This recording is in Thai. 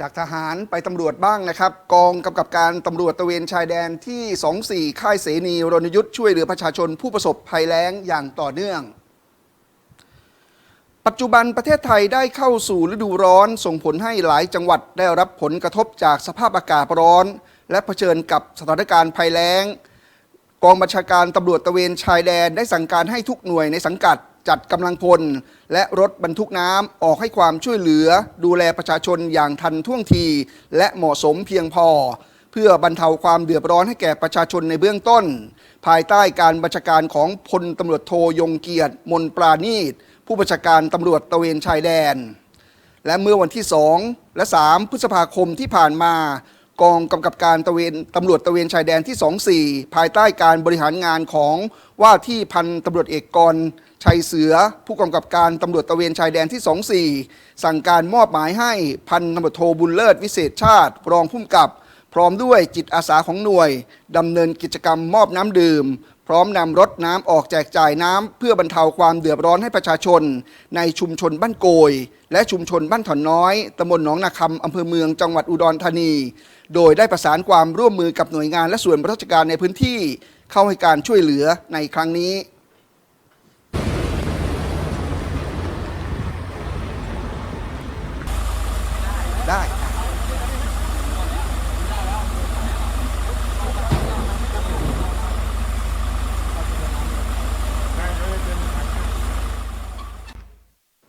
จากทหารไปตำรวจบ้างนะครับ กองกำกับการตำรวจตระเวนชายแดนที่ 24 ค่ายเสนีรณยุทธ์ช่วยเหลือประชาชนผู้ประสบภัยแล้งอย่างต่อเนื่อง ปัจจุบันประเทศไทยได้เข้าสู่ฤดูร้อน ส่งผลให้หลายจังหวัดได้รับผลกระทบจากสภาพอากาศร้อน และเผชิญกับสถานการณ์ภัยแล้ง กองบัญชาการตำรวจตระเวนชายแดนได้สั่งการให้ทุกหน่วยในสังกัด จัดกำลังพล และรถบรรทุกน้ำออกให้ความช่วยเหลือ ดูแลประชาชนอย่างทันท่วงที และเหมาะสมเพียงพอ เพื่อบรรเทาความเดือดร้อนให้แก่ประชาชนในเบื้องต้น ภายใต้การบัญชาการของพลตำรวจโทยงเกียรติ มนปราณีตผู้บัญชาการตำรวจตะเวนชายแดน และเมื่อวันที่ 2 และ 3 พฤษภาคมที่ผ่านมา กองกำกับการตระเวนตำรวจตระเวนชายแดนที่ 24 ภายใต้การบริหารงานของว่าที่พันตำรวจเอกกรชัยเสือ ผู้กำกับการตำรวจตระเวนชายแดนที่ 24 สั่งการมอบหมายให้พันตำรวจโทบุญเลิศวิเศษชาติ รองผู้กำกับ พร้อมด้วยจิตอาสาของหน่วยดำเนินกิจกรรมมอบน้ำดื่ม พร้อมนำรถน้ำออกแจกจ่ายน้ำเพื่อบรรเทาความเดือดร้อนให้ประชาชน ในชุมชนบ้านโกย และชุมชนบ้านถอนน้อยตำบลหนองนาคำอำเภอเมืองจังหวัดอุดรธานี โดยได้ประสานความร่วมมือกับหน่วยงานและส่วนราชการในพื้นที่ เข้าให้การช่วยเหลือในครั้งนี้ได้